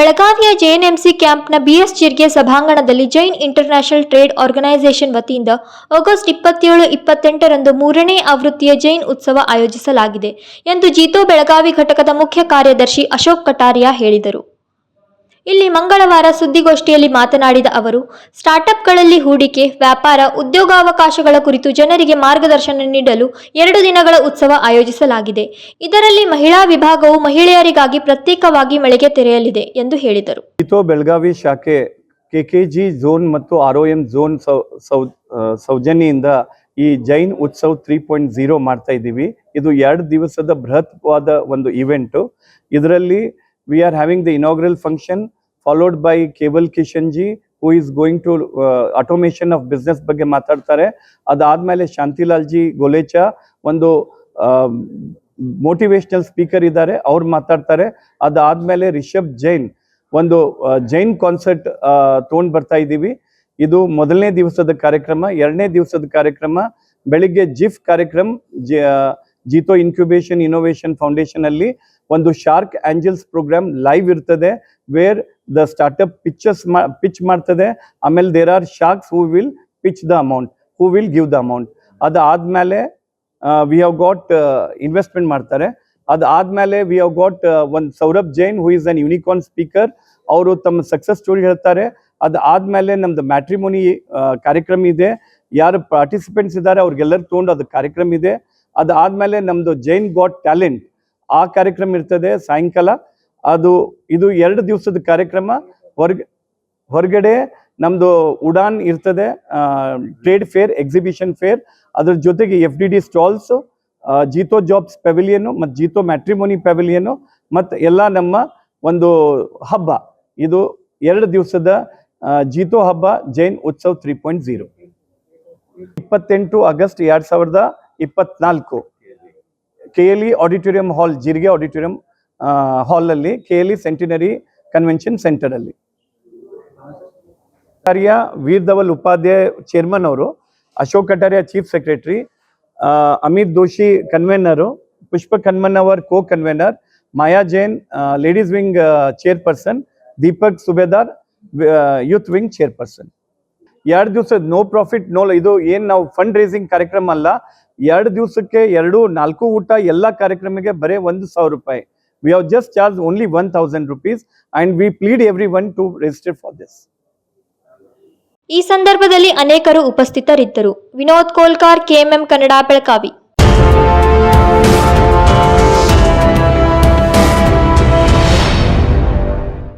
ಬೆಳಗಾವಿಯ JNMC ಕ್ಯಾಂಪ್ನ B S Jirge ಸಭಾಂಗಣದಲ್ಲಿ Jain international trade organisation ವತಿಯಿಂದ ಆಗಸ್ಟ್ ಇಪ್ಪತ್ತೇಳು, ಇಪ್ಪತ್ತೆಂಟರಂದು ಮೂರನೇ ಆವೃತ್ತಿಯ ಜೈನ್ ಉತ್ಸವ ಆಯೋಜಿಸಲಾಗಿದೆ ಎಂದು ಜೀತೋ ಬೆಳಗಾವಿ ಘಟಕದ ಮುಖ್ಯ ಕಾರ್ಯದರ್ಶಿ ಅಶೋಕ್ ಕಟಾರಿಯಾ ಹೇಳಿದರು. ಇಲ್ಲಿ ಮಂಗಳವಾರ ಸುದ್ದಿಗೋಷ್ಠಿಯಲ್ಲಿ ಮಾತನಾಡಿದ ಅವರು, ಸ್ಟಾರ್ಟ್ಅಪ್ಗಳಲ್ಲಿ ಹೂಡಿಕೆ, ವ್ಯಾಪಾರ, ಉದ್ಯೋಗಾವಕಾಶಗಳ ಕುರಿತು ಜನರಿಗೆ ಮಾರ್ಗದರ್ಶನ ನೀಡಲು ಎರಡು ದಿನಗಳ ಉತ್ಸವ ಆಯೋಜಿಸಲಾಗಿದೆ. ಇದರಲ್ಲಿ ಮಹಿಳಾ ವಿಭಾಗವು ಮಹಿಳೆಯರಿಗಾಗಿ ಪ್ರತ್ಯೇಕವಾಗಿ ಮಳಿಗೆ ತೆರೆಯಲಿದೆ ಎಂದು ಹೇಳಿದರು. ಬೆಳಗಾವಿ ಶಾಖೆ ಕೆಕೆಜಿ ಝೋನ್ ಮತ್ತು ಆರ್ ಒ ಎಂ ಝೋನ್ ಸೌಜನ್ಯದಿಂದ ಈ ಜೈನ್ ಉತ್ಸವ ತ್ರೀ ಪಾಯಿಂಟ್ ಜೀರೋ ಮಾಡ್ತಾ ಇದ್ದೀವಿ. ಇದು ಎರಡು ದಿವಸದ ಬೃಹತ್ವಾದ ಒಂದು ಇವೆಂಟು ಇದರಲ್ಲಿ we are having the inaugural function followed by Kewal Kishan ji who is going to automation of business ಬಗ್ಗೆ ಮಾತಾಡ್ತಾರೆ. ಅದಾದಮೇಲೆ ಶಾಂತಿಲಾಲ್ ಜಿ ಗೊಲೇಚಾ, ಒಂದು ಮೋಟಿವೇಶನಲ್ ಸ್ಪೀಕರ್ ಇದ್ದಾರೆ, ಅವ್ರು ಮಾತಾಡ್ತಾರೆ. ಅದಾದ್ಮೇಲೆ ರಿಷಬ್ ಜೈನ್, ಒಂದು ಜೈನ್ ಕಾನ್ಸರ್ಟ್ ತೊಗೊಂಡು ಬರ್ತಾ ಇದ್ದೀವಿ. ಇದು ಮೊದಲನೇ ದಿವಸದ ಕಾರ್ಯಕ್ರಮ, ಎರಡನೇ ದಿವಸದ ಕಾರ್ಯಕ್ರಮ, ಬೆಳಿಗ್ಗೆ ಜಿಫ್ ಕಾರ್ಯಕ್ರಮ ಜೀತೋ ಇನ್ಕ್ಯುಬೇಷನ್ ಇನೋವೇಷನ್ ಫೌಂಡೇಶನ್ ಅಲ್ಲಿ ಒಂದು ಶಾರ್ಕ್ ಆಂಜಲ್ಸ್ ಪ್ರೋಗ್ರಾಮ್ ಲೈವ್ ಇರ್ತದೆ where the startup pitches pitch ಮಾಡ್ತದೆ. ಆಮೇಲೆ there are sharks who will pitch the amount who will give the amount ಅದಾದ್ಮೇಲೆ ವಿ ಹ್ಯಾವ್ ಗಾಟ್ ಇನ್ವೆಸ್ಟ್ಮೆಂಟ್ ಮಾಡ್ತಾರೆ. ಅದಾದ್ಮೇಲೆ ವಿ ಹ್ಯಾವ್ ಗಾಟ್ ಒಂದು Saurabh Jain who is an unicorn speaker ಅವರು ತಮ್ಮ success story ಹೇಳ್ತಾರೆ. ಅದಾದ್ಮೇಲೆ ನಮ್ದು ಮ್ಯಾಟ್ರಿಮೋನಿ ಕಾರ್ಯಕ್ರಮ ಇದೆ. ಯಾರು ಪಾರ್ಟಿಸಿಪೆಂಟ್ಸ್ ಇದ್ದಾರೆ, ಅವ್ರಿಗೆಲ್ಲರೂ ತೊಗೊಂಡು ಅದು ಕಾರ್ಯಕ್ರಮ ಇದೆ. ಅದಾದ್ಮೇಲೆ ನಮ್ದು ಜೈನ್ ಗಾಟ್ ಟ್ಯಾಲೆಂಟ್ ಆ ಕಾರ್ಯಕ್ರಮ ಇರ್ತದೆ ಸಾಯಂಕಾಲ. ಅದು ಇದು ಎರಡು ದಿವಸದ ಕಾರ್ಯಕ್ರಮ. ಹೊರಗೆ, ಹೊರಗಡೆ ನಮ್ದು ಉಡಾನ್ ಇರ್ತದೆ ಟ್ರೇಡ್ ಫೇರ್ ಎಕ್ಸಿಬಿಷನ್ ಫೇರ್ ಅದ್ರ ಜೊತೆಗೆ F D D stalls JITO jobs ಪೆವಿಲಿಯನ್ನು ಮತ್ತು ಜೀತೋ ಮ್ಯಾಟ್ರಿಮೋನಿ ಪೆವಿಲಿಯನ್ನು ಮತ್ತು ಎಲ್ಲ ನಮ್ಮ ಒಂದು ಹಬ್ಬ. ಇದು ಎರಡು ದಿವಸದ ಜೀತೋ ಹಬ್ಬ, Jain Utsav three point zero ಇಪ್ಪತ್ತೆಂಟು ಆಗಸ್ಟ್ ಎರಡು ಸಾವಿರದ ಇಪ್ಪತ್ನಾಲ್ಕು. K L E auditorium hall Jirge auditorium ಹಾಲಲ್ಲಿ K L E centenary convention centre ಅಲ್ಲಿ. ಕಾರ್ಯ ವೀರ್ ಧವಲ್ ಉಪಾಧ್ಯಾಯ ಚೇರ್ಮನ್ ಅವರು, Ashok Kataria chief secretary Amit Doshi convener Pushpa Kanman hour co convener Maya Jain ladies wing chairperson Deepak Subedar youth wing chairperson ಎರಡು ದಿವಸದ no profit no ಇದು ಏನು ನಾವು fund racing ಕಾರ್ಯಕ್ರಮ ಅಲ್ಲ ಎರಡು ದಿವಸಕ್ಕೆ ಎರಡು, ನಾಲ್ಕು ಊಟ, ಎಲ್ಲ ಕಾರ್ಯಕ್ರಮಕ್ಕೆ ಬರೀ ಒಂದು ಸಾವಿರ ರೂಪಾಯಿ. We have just charge only one thousand rupees and we plead everyone to register for this ಈ ಸಂದರ್ಭದಲ್ಲಿ ಅನೇಕರು ಉಪಸ್ಥಿತರಿದ್ದರು. ವಿನೋದ್ ಕೋಲ್ಕಾರ್ ಕೆಎಂಎಂ ಕನ್ನಡ ಬೆಳಗಾವಿ.